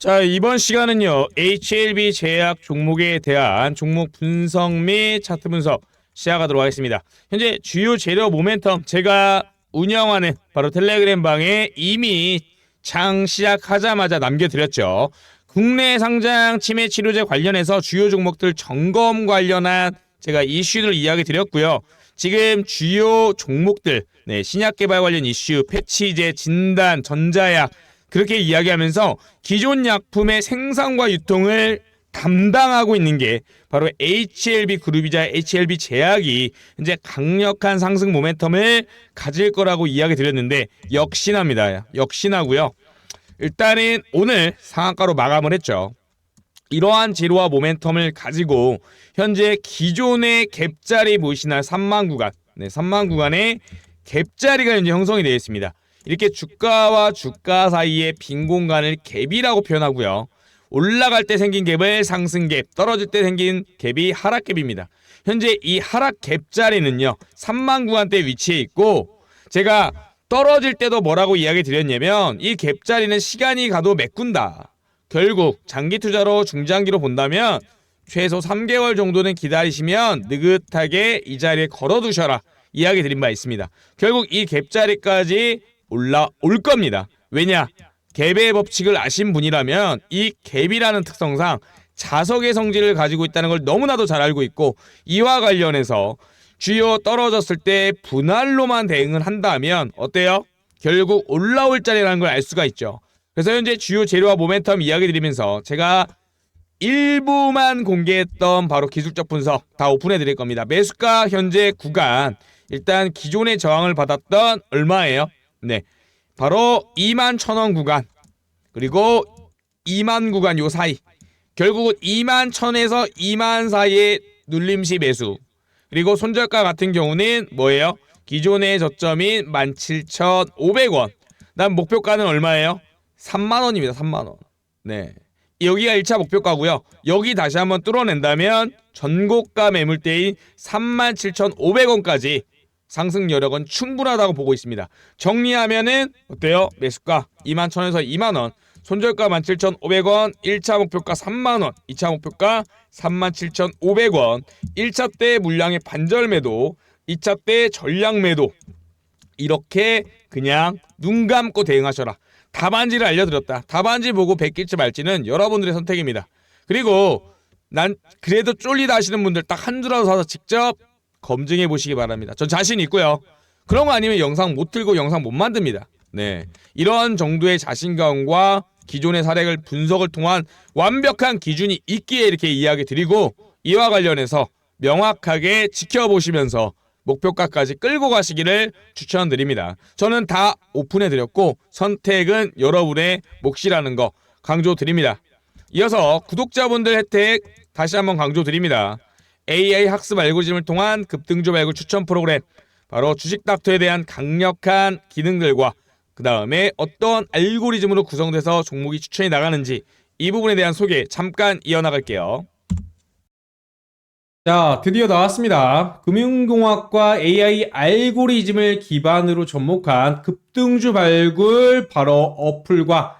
자, 이번 시간은요. HLB 제약 종목에 대한 종목 분석 및 차트 분석 시작하도록 하겠습니다. 현재 주요 재료 모멘텀 제가 운영하는 바로 텔레그램 방에 이미 장 시작하자마자 남겨드렸죠. 국내 상장 치매 치료제 관련해서 주요 종목들 점검 관련한 제가 이슈를 이야기 드렸고요. 지금 주요 종목들, 네, 신약 개발 관련 이슈, 패치제, 진단, 전자약, 그렇게 이야기하면서 기존 약품의 생산과 유통을 담당하고 있는 게 바로 HLB 그룹이자 HLB 제약이 이제 강력한 상승 모멘텀을 가질 거라고 이야기 드렸는데 역시나입니다. 역시나고요. 일단은 오늘 상한가로 마감을 했죠. 이러한 재료와 모멘텀을 가지고 현재 기존의 갭자리 보시나 3만 구간, 네, 3만 구간의 갭자리가 현재 형성이 되어 있습니다. 이렇게 주가와 주가 사이의 빈 공간을 갭이라고 표현하고요. 올라갈 때 생긴 갭을 상승 갭, 떨어질 때 생긴 갭이 하락 갭입니다. 현재 이 하락 갭 자리는요. 3만 구간대 위치해 있고 제가 떨어질 때도 뭐라고 이야기 드렸냐면 이 갭 자리는 시간이 가도 메꾼다. 결국 장기 투자로 중장기로 본다면 최소 3개월 정도는 기다리시면 느긋하게 이 자리에 걸어두셔라 이야기 드린 바 있습니다. 결국 이 갭 자리까지 올라올 겁니다. 왜냐? 갭의 법칙을 아신 분이라면 이 갭이라는 특성상 자석의 성질을 가지고 있다는 걸 너무나도 잘 알고 있고 이와 관련해서 주요 떨어졌을 때 분할로만 대응을 한다면 어때요? 결국 올라올 자리라는 걸 알 수가 있죠. 그래서 현재 주요 재료와 모멘텀 이야기 드리면서 제가 일부만 공개했던 바로 기술적 분석 다 오픈해 드릴 겁니다. 매수가 현재 구간 일단 기존의 저항을 받았던 얼마예요? 네. 바로 2만 천원 구간 그리고 2만 구간 요 사이 결국은 2만 천에서 2만 사이의 눌림시 매수 그리고 손절가 같은 경우는 뭐예요? 기존의 저점인 17,500원 난 목표가는 얼마예요? 3만 원입니다 3만 원 네. 여기가 1차 목표가고요 여기 다시 한번 뚫어낸다면 전고가 매물대인 37,500원까지 상승 여력은 충분하다고 보고 있습니다. 정리하면은 어때요? 매수가 2만 1천에서 2만 원, 손절가 17,500원, 1차 목표가 3만 원, 2차 목표가 37,500원, 1차 때 물량의 반절 매도, 2차 때 전량 매도 이렇게 그냥 눈 감고 대응하셔라. 답안지를 알려드렸다. 답안지 보고 베낄지 말지는 여러분들의 선택입니다. 그리고 난 그래도 쫄리다 하시는 분들 딱한 주라도 사서 직접 검증해 보시기 바랍니다. 전 자신 있고요. 그런 거 아니면 영상 못 틀고 영상 못 만듭니다. 네. 이런 정도의 자신감과 기존의 사례를 분석을 통한 완벽한 기준이 있기에 이렇게 이야기 드리고 이와 관련해서 명확하게 지켜보시면서 목표가까지 끌고 가시기를 추천드립니다. 저는 다 오픈해 드렸고 선택은 여러분의 몫이라는 거 강조 드립니다. 이어서 구독자분들 혜택 다시 한번 강조 드립니다. AI 학습 알고리즘을 통한 급등주 발굴 추천 프로그램 바로 주식 닥터에 대한 강력한 기능들과 그 다음에 어떤 알고리즘으로 구성돼서 종목이 추천이 나가는지 이 부분에 대한 소개 잠깐 이어나갈게요. 자, 드디어 나왔습니다. 금융공학과 AI 알고리즘을 기반으로 접목한 급등주 발굴 바로 어플과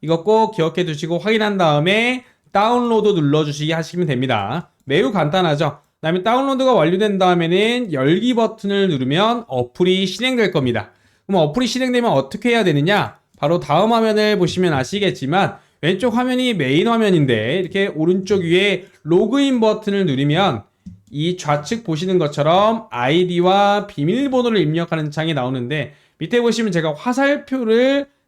이거 꼭 기억해 두시고 확인한 다음에 다운로드 눌러주시기 하시면 됩니다. 매우 간단하죠. 그 다음에 다운로드가 완료된 다음에는 열기 버튼을 누르면 어플이 실행될 겁니다. 그럼 어플이 실행되면 어떻게 해야 되느냐? 바로 다음 화면을 보시면 아시겠지만 왼쪽 화면이 메인 화면인데 이렇게 오른쪽 위에 로그인 버튼을 누르면 이 좌측 보시는 것처럼 아이디와 비밀번호를 입력하는 창이 나오는데 밑에 보시면 제가 화살표를